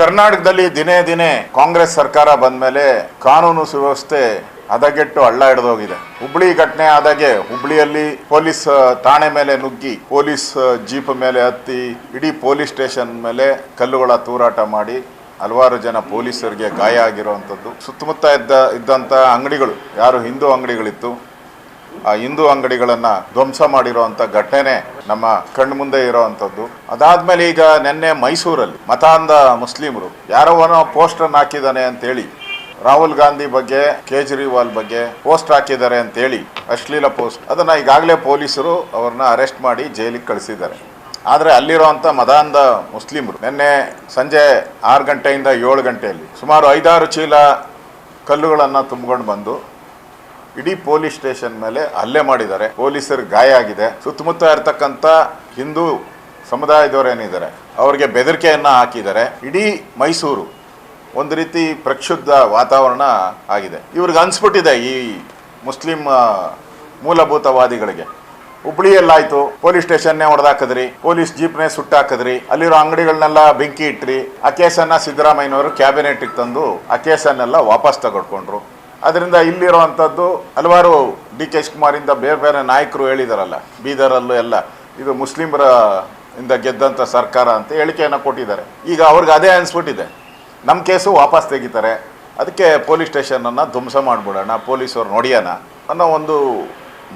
ಕರ್ನಾಟಕದಲ್ಲಿ ದಿನೇ ದಿನೇ ಕಾಂಗ್ರೆಸ್ ಸರ್ಕಾರ ಬಂದ ಮೇಲೆ ಕಾನೂನು ಸುವ್ಯವಸ್ಥೆ ಹದಗೆಟ್ಟು ಹಳ್ಳ ಹಿಡಿದೋಗಿದೆ ಹುಬ್ಳಿ ಘಟನೆ ಆದಾಗೆ ಹುಬ್ಳಿಯಲ್ಲಿ ಪೊಲೀಸ್ ಠಾಣೆ ಮೇಲೆ ನುಗ್ಗಿ ಪೊಲೀಸ್ ಜೀಪ್ ಮೇಲೆ ಹತ್ತಿ ಇಡೀ ಪೊಲೀಸ್ ಸ್ಟೇಷನ್ ಮೇಲೆ ಕಲ್ಲುಗಳ ತೂರಾಟ ಮಾಡಿ ಹಲವಾರು ಜನ ಪೊಲೀಸರಿಗೆ ಗಾಯ ಆಗಿರುವಂಥದ್ದು. ಸುತ್ತಮುತ್ತ ಇದ್ದ, ಇದ್ದಂಥ ಅಂಗಡಿಗಳು, ಯಾರು ಹಿಂದೂ ಅಂಗಡಿಗಳಿತ್ತು ಆ ಹಿಂದೂ ಅಂಗಡಿಗಳನ್ನು ಧ್ವಂಸ ಮಾಡಿರುವಂಥ ಘಟನೆ ನಮ್ಮ ಕಣ್ಣು ಮುಂದೆ ಇರೋವಂಥದ್ದು ಅದಾದ್ಮೇಲೆ ಈಗ ನಿನ್ನೆ ಮೈಸೂರಲ್ಲಿ ಮತಾಂಧ ಮುಸ್ಲಿಮರು ಯಾರೋ ಏನೋ ಪೋಸ್ಟರ್ ಹಾಕಿದ್ದಾನೆ ಅಂತೇಳಿ, ರಾಹುಲ್ ಗಾಂಧಿ ಬಗ್ಗೆ, ಕೇಜ್ರಿವಾಲ್ ಬಗ್ಗೆ ಪೋಸ್ಟ್ ಹಾಕಿದ್ದಾರೆ ಅಂತೇಳಿ, ಅಶ್ಲೀಲ ಪೋಸ್ಟ್ ಅದನ್ನ ಈಗಾಗಲೇ ಪೊಲೀಸರು ಅವ್ರನ್ನ ಅರೆಸ್ಟ್ ಮಾಡಿ ಜೈಲಿಗೆ ಕಳಿಸಿದ್ದಾರೆ. ಆದರೆ ಅಲ್ಲಿರುವಂಥ ಮದಾಂಧ ಮುಸ್ಲಿಮರು ನಿನ್ನೆ ಸಂಜೆ ಆರು ಗಂಟೆಯಿಂದ ಏಳು ಗಂಟೆಯಲ್ಲಿ ಸುಮಾರು ಐದಾರು ಚೀಲ ಕಲ್ಲುಗಳನ್ನು ತುಂಬಿಕೊಂಡು ಬಂದು ಇಡೀ ಪೊಲೀಸ್ ಸ್ಟೇಷನ್ ಮೇಲೆ ಹಲ್ಲೆ ಮಾಡಿದ್ದಾರೆ. ಪೊಲೀಸರು ಗಾಯ ಆಗಿದೆ. ಸುತ್ತಮುತ್ತ ಇರ್ತಕ್ಕಂಥ ಹಿಂದೂ ಸಮುದಾಯದವರೇನಿದ್ದಾರೆ ಅವರಿಗೆ ಬೆದರಿಕೆಯನ್ನ ಹಾಕಿದ್ದಾರೆ. ಇಡೀ ಮೈಸೂರು ಒಂದು ರೀತಿ ಪ್ರಕ್ಷುಬ್ಧ ವಾತಾವರಣ ಆಗಿದೆ. ಇವ್ರಿಗೆ ಅನ್ಸ್ಬಿಟ್ಟಿದೆ ಈ ಮುಸ್ಲಿಂ ಮೂಲಭೂತವಾದಿಗಳಿಗೆ. ಹುಬ್ಳಿಯಲ್ಲಾಯ್ತು ಪೊಲೀಸ್ ಸ್ಟೇಷನ್ನೇ ಹೊಡೆದಾಕದ್ರಿ, ಪೊಲೀಸ್ ಜೀಪ್ನೇ ಸುಟ್ಟಾಕಿದ್ರಿ, ಅಲ್ಲಿರೋ ಅಂಗಡಿಗಳನ್ನೆಲ್ಲ ಬೆಂಕಿ ಇಟ್ರಿ, ಆ ಕೇಸನ್ನ ಸಿದ್ದರಾಮಯ್ಯನವರು ಕ್ಯಾಬಿನೆಟ್ಗೆ ತಂದು ಆ ಕೇಸನ್ನೆಲ್ಲ ವಾಪಸ್ ತಗೊಡ್ಕೊಂಡ್ರು ಅದರಿಂದ ಇಲ್ಲಿರುವಂಥದ್ದು ಹಲವಾರು ಡಿ ಕೆ ಶಿವಕುಮಾರಿಂದ ಬೇರೆ ಬೇರೆ ನಾಯಕರು ಹೇಳಿದಾರಲ್ಲ, ಬೀದರಲ್ಲೂ ಎಲ್ಲ. ಇದು ಮುಸ್ಲಿಮರ ಇಂದ ಗೆದ್ದಂಥ ಸರ್ಕಾರ ಅಂತ ಹೇಳಿಕೆಯನ್ನು ಕೊಟ್ಟಿದ್ದಾರೆ. ಈಗ ಅವ್ರಿಗೆ ಅದೇ ಅನಿಸ್ಬಿಟ್ಟಿದೆ. ನಮ್ಮ ಕೇಸು ವಾಪಸ್ ತೆಗಿತಾರೆ. ಅದಕ್ಕೆ ಪೊಲೀಸ್ ಸ್ಟೇಷನನ್ನು ಧ್ವಂಸ ಮಾಡಿಬಿಡೋಣ, ಪೊಲೀಸವ್ರು ನೋಡಿಯೋಣ ಅನ್ನೋ ಒಂದು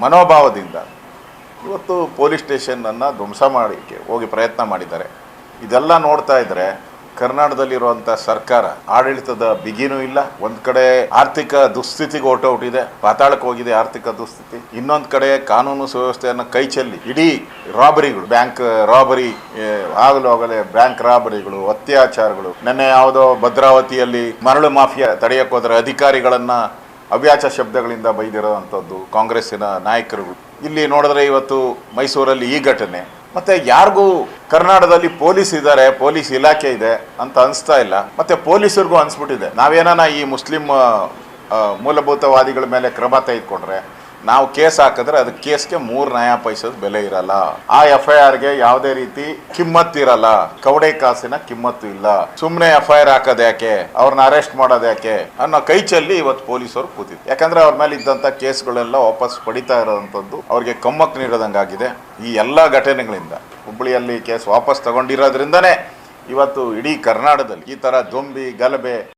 ಮನೋಭಾವದಿಂದ ಇವತ್ತು ಪೊಲೀಸ್ ಸ್ಟೇಷನನ್ನು ಧ್ವಂಸ ಮಾಡಿಕ್ಕೆ ಹೋಗಿ ಪ್ರಯತ್ನ ಮಾಡಿದ್ದಾರೆ. ಇದೆಲ್ಲ ನೋಡ್ತಾ ಇದ್ರೆ ಕರ್ನಾಟಕದಲ್ಲಿರುವಂಥ ಸರ್ಕಾರ, ಆಡಳಿತದ ಬಿಗಿನೂ ಇಲ್ಲ. ಒಂದ್ ಕಡೆ ಆರ್ಥಿಕ ದುಸ್ಥಿತಿಗೆ ಹೊರಟೋಟಿದೆ ಪಾತಾಳಕ್ಕೆ ಹೋಗಿದೆ ಆರ್ಥಿಕ ದುಸ್ಥಿತಿ. ಇನ್ನೊಂದ್ ಕಡೆ ಕಾನೂನು ಸುವ್ಯವಸ್ಥೆಯನ್ನು ಕೈ ಚೆಲ್ಲಿ, ಇಡೀ ರಾಬರಿಗಳು, ಬ್ಯಾಂಕ್ ರಾಬರಿ ಆಗಲು ಆಗಲೇ ಬ್ಯಾಂಕ್ ರಾಬರಿಗಳು, ಅತ್ಯಾಚಾರಗಳು, ನೆನ್ನೆ ಯಾವುದೋ ಭದ್ರಾವತಿಯಲ್ಲಿ ಮರಳು ಮಾಫಿಯಾ ತಡೆಯಕ್ಕೆ ಅಧಿಕಾರಿಗಳನ್ನ ಅವ್ಯಾಚ ಶಬ್ದಗಳಿಂದ ಬೈದಿರೋವಂಥದ್ದು ಕಾಂಗ್ರೆಸ್ಸಿನ ನಾಯಕರುಗಳು. ಇಲ್ಲಿ ನೋಡಿದ್ರೆ ಇವತ್ತು ಮೈಸೂರಲ್ಲಿ ಈ ಘಟನೆ. ಮತ್ತೆ ಯಾರಿಗೂ ಕರ್ನಾಟಕದಲ್ಲಿ ಪೊಲೀಸ್ ಇದ್ದಾರೆ, ಪೊಲೀಸ್ ಇಲಾಖೆ ಇದೆ ಅಂತ ಅನಿಸ್ತಾ ಇಲ್ಲ. ಮತ್ತೆ ಪೊಲೀಸರಿಗೂ ಅನ್ಸ್ಬಿಟ್ಟಿದೆ. ನಾವೇನಾನ ಈ ಮುಸ್ಲಿಂ ಮೂಲಭೂತವಾದಿಗಳ ಮೇಲೆ ಕ್ರಮ ತೆಗೆದುಕೊಂಡ್ರೆ ನಾವು ಕೇಸ್ ಹಾಕಿದ್ರೆ ಅದು ಕೇಸ್ಗೆ ಮೂರು ನ್ಯಾಯ ಪೈಸದ ಬೆಲೆ ಇರಲ್ಲ. ಆ ಎಫ್ ಐ ಆರ್ಗೆ ಯಾವುದೇ ರೀತಿ ಕಿಮ್ಮತ್ ಇರಲ್ಲ. ಕವಡೆ ಕಾಸಿನ ಕಿಮ್ಮತ್ತು ಇಲ್ಲ. ಸುಮ್ಮನೆ ಎಫ್ ಐ ಆರ್ ಹಾಕೋದು ಯಾಕೆ? ಅವ್ರನ್ನ ಅರೆಸ್ಟ್ ಮಾಡೋದು ಯಾಕೆ? ಅನ್ನೋ ಕೈ ಚೆಲ್ಲಿ ಇವತ್ತು ಪೊಲೀಸರು ಕೂತಿದ್ರು. ಯಾಕಂದ್ರೆ ಅವ್ರ ಮೇಲೆ ಇದ್ದಂಥ ಕೇಸ್ಗಳೆಲ್ಲ ವಾಪಸ್ ಪಡಿತಾ ಇರೋವಂಥದ್ದು ಅವ್ರಿಗೆ ಕಮ್ಮಕ್ ನೀಡೋದಂಗಾಗಿದೆ. ಈ ಎಲ್ಲ ಘಟನೆಗಳಿಂದ ಹುಬ್ಬಳ್ಳಿಯಲ್ಲಿ ಕೇಸ್ ವಾಪಸ್ ತಗೊಂಡಿರೋದ್ರಿಂದನೇ ಇವತ್ತು ಇಡೀ ಕರ್ನಾಟಕದಲ್ಲಿ ಈ ಥರ ದೊಂಬಿ, ಗಲಭೆ